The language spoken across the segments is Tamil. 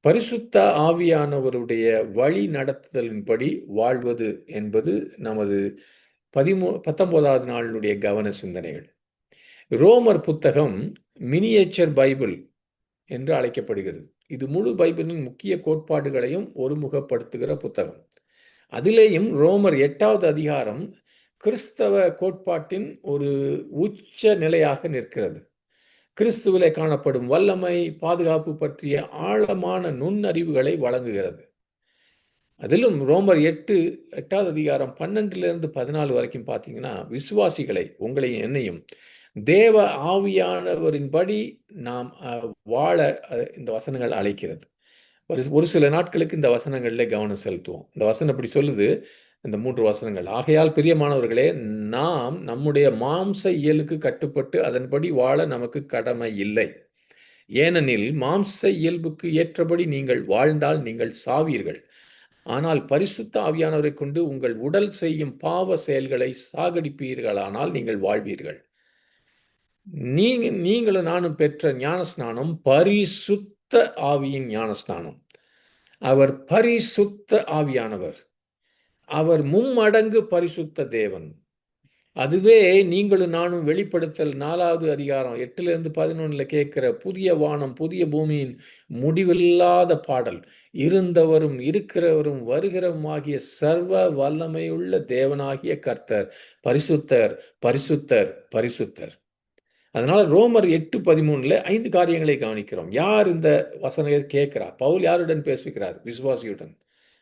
பரிசுத்த ஆவியானவருடைய வழி நடத்துதலின்படி வாழ்வது என்பது நமது பதிமூ பத்தொன்பதாவது நாளினுடைய கவன சிந்தனைகள். ரோமர் புத்தகம் மினியேச்சர் பைபிள் என்று அழைக்கப்படுகிறது. இது முழு பைபிளின் முக்கிய கோட்பாடுகளையும் ஒருமுகப்படுத்துகிற புத்தகம். அதிலேயும் ரோமர் எட்டாவது அதிகாரம் கிறிஸ்தவ கோட்பாட்டின் ஒரு உச்ச நிலையாக நிற்கிறது. கிறிஸ்துவிலே காணப்படும் வல்லமை பாதுகாப்பு பற்றிய ஆழமான நுண்ணறிவுகளை வழங்குகிறது. அதிலும் ரோமர் எட்டு எட்டாவது அதிகாரம் பன்னெண்டுலேருந்து பதினாலு வரைக்கும் பார்த்தீங்கன்னா விசுவாசிகளை உங்களையும் என்னையும் தேவ ஆவியானவரின்படி நாம் வாழ இந்த வசனங்கள் அழைக்கிறது. ஒரு ஒரு சில நாட்களுக்கு இந்த வசனங்களில் கவனம் செலுத்துவோம். இந்த வசனம் இப்படி சொல்லுது இந்த மூன்று வசனங்கள். ஆகையால் பிரியமானவர்களே நாம் நம்முடைய மாம்ச இயலுக்கு கட்டுப்பட்டு அதன்படி வாழ நமக்கு கடமை இல்லை. ஏனெனில் மாம்ச இயல்புக்கு ஏற்றபடி நீங்கள் வாழ்ந்தால் நீங்கள் சாவீர்கள். ஆனால் பரிசுத்த ஆவியானவரை கொண்டு உங்கள் உடல் செய்யும் பாவ செயல்களை சாகடிப்பீர்களானால் நீங்கள் வாழ்வீர்கள். நீங்க நீங்களும் நானும் பெற்ற ஞானஸ்நானம் பரிசுத்த ஆவியின் ஞானஸ்நானம். அவர் பரிசுத்த ஆவியானவர். அவர் மும்மடங்கு பரிசுத்த தேவன். அதுவே நீங்களும் நானும் வெளிப்படுத்தல் நாலாவது அதிகாரம் எட்டுலேருந்து பதினொன்றில் கேட்குற புதிய வானம் புதிய பூமியின் முடிவில்லாத பாடல். இருந்தவரும் இருக்கிறவரும் வருகிறவரும் ஆகிய சர்வ வல்லமையுள்ள தேவனாகிய கர்த்தர் பரிசுத்தர் பரிசுத்தர் பரிசுத்தர். அதனால் ரோமர் எட்டு பதிமூணில் ஐந்து காரியங்களை கவனிக்கிறோம். யார் இந்த வசனங்களை கேட்கிறார்? பவுல் யாருடன் பேசுகிறார்? விசுவாசியுடன்.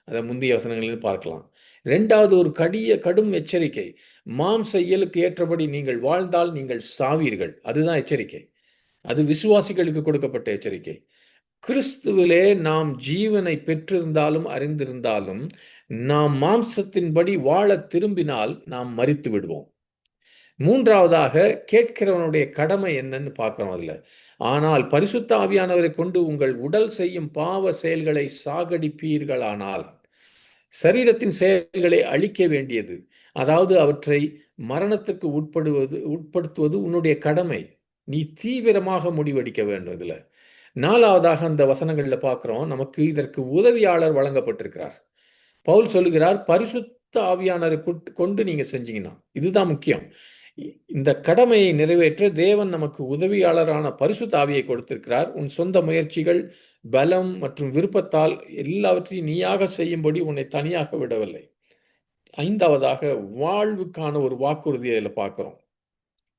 அதை முந்தைய வசனங்களில் பார்க்கலாம். ரெண்டாவது ஒரு கடிய கடும் எச்சரிக்கை. மாம்ச இயலுக்கு ஏற்றபடி நீங்கள் வாழ்ந்தால் நீங்கள் சாவீர்கள். அதுதான் எச்சரிக்கை. அது விசுவாசிகளுக்கு கொடுக்கப்பட்ட எச்சரிக்கை. கிறிஸ்துவிலே நாம் ஜீவனை பெற்றிருந்தாலும் அறிந்திருந்தாலும் நாம் மாம்சத்தின்படி வாழ திரும்பினால் நாம் மறித்து விடுவோம். மூன்றாவதாக கேட்கிறவனுடைய கடமை என்னன்னு பார்க்கிறோம் அதில். ஆனால் பரிசுத்த ஆவியானவரை கொண்டு உங்கள் உடல் செய்யும் பாவ செயல்களை சாகடிப்பீர்களானால் சரீரத்தின் செயல்களை அழிக்க வேண்டியது. அதாவது அவற்றை மரணத்துக்கு உட்படுவது உட்படுத்துவது உன்னுடைய கடமை. நீ தீவிரமாக முடிவெடுக்க வேண்டும் இதில். நாலாவதாக அந்த வசனங்களில் பார்க்குறோம். நமக்கு இதற்கு உதவியாளர் வழங்கப்பட்டிருக்கிறார். பவுல் சொல்லுகிறார் பரிசுத்த ஆவியானரை கொண்டு நீங்கள் செஞ்சீங்கன்னா. இதுதான் முக்கியம். இந்த கடமையை நிறைவேற்ற தேவன் நமக்கு உதவியாளரான பரிசுத்த ஆவியை கொடுத்திருக்கிறார். உன் சொந்த முயற்சிகள் பலம் மற்றும் விருப்பத்தால் எல்லாவற்றையும் நீயாக செய்யும்படி உன்னை தனியாக விடவில்லை. ஐந்தாவதாக வாழ்வுக்கான ஒரு வாக்குறுதியை அதில் பார்க்குறோம்.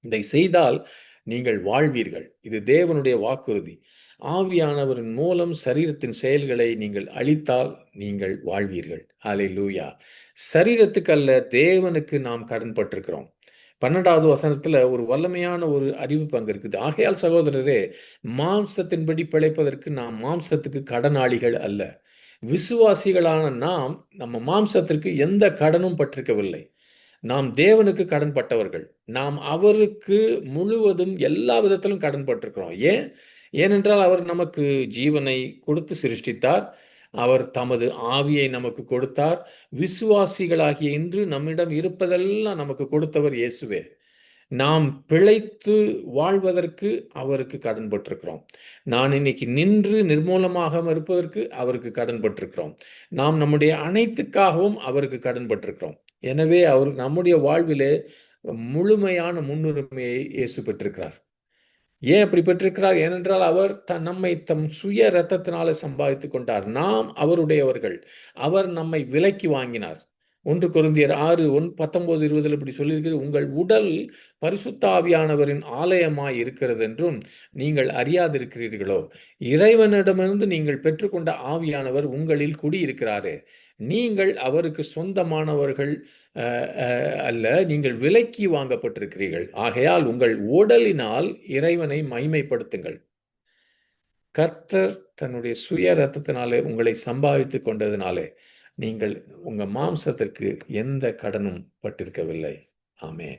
இதை செய்தால் நீங்கள் வாழ்வீர்கள். இது தேவனுடைய வாக்குறுதி. ஆவியானவரின் மூலம் சரீரத்தின் செயல்களை நீங்கள் அழித்தால் நீங்கள் வாழ்வீர்கள். அலை லூயா சரீரத்துக்கு அல்ல தேவனுக்கு நாம் கடன்பட்டிருக்கிறோம் பன்னெண்டாவது வசனத்துல ஒரு வல்லமையான ஒரு அறிவிப்பு அங்க இருக்குது. ஆகையால் சகோதரரே மாம்சத்தின்படி பிழைப்பதற்கு நாம் மாம்சத்துக்கு கடனாளிகள் அல்ல. விசுவாசிகளான நாம் நம்ம மாம்சத்திற்கு எந்த கடனும் பட்டிருக்கவில்லை. நாம் தேவனுக்கு கடன் பட்டவர்கள். நாம் அவருக்கு முழுவதும் எல்லா விதத்திலும் கடன் பட்டிருக்கிறோம். ஏன்? ஏனென்றால் அவர் நமக்கு ஜீவனை கொடுத்து சிருஷ்டித்தார். அவர் தமது ஆவியை நமக்கு கொடுத்தார். விசுவாசிகளாகிய இன்று நம்மிடம் இருப்பதெல்லாம் நமக்கு கொடுத்தவர் இயேசுவே. நாம் பிழைத்து வாழ்வதற்கு அவருக்கு கடன் பட்டிருக்கிறோம் நான் இன்னைக்கு நின்று நிர்மூலமாக இருப்பதற்கு அவருக்கு கடன் பட்டிருக்கிறோம் நாம் நம்முடைய அனைத்துக்காகவும் அவருக்கு கடன் பட்டிருக்கிறோம் எனவே அவர் நம்முடைய வாழ்விலே முழுமையான முன்னுரிமையை இயேசு பெற்றிருக்கிறார். ஏன் அப்படி பெற்றிருக்கிறார்? ஏனென்றால் அவர் தன் நம்மை தம் சுய ரத்தத்தினால சம்பாதித்து கொண்டார். நாம் அவருடையவர்கள். அவர் நம்மை விலைக்கு வாங்கினார். ஒன்று குருந்தியர் ஆறு ஒன் பத்தொன்பது இருபதில் இப்படி சொல்லியிருக்கிறது. உங்கள் உடல் பரிசுத்தாவியானவரின் ஆலயமாய் இருக்கிறது என்றும் நீங்கள் அறியாதிருக்கிறீர்களோ? இறைவனிடமிருந்து நீங்கள் பெற்றுக்கொண்ட ஆவியானவர் உங்களில் குடியிருக்கிறாரே. நீங்கள் அவருக்கு சொந்தமானவர்கள் அல்ல நீங்கள் விலைக்கு வாங்கப்பட்டிருக்கிறீர்கள். ஆகையால் உங்கள் உடலினால் இறைவனை மைமைப்படுத்துங்கள் கர்த்தர் தன்னுடைய சுய ரத்தத்தினாலே உங்களை சம்பாதித்து கொண்டதினாலே நீங்கள் உங்கள் மாம்சத்திற்கு எந்த கடனும் பட்டிருக்கவில்லை. ஆமே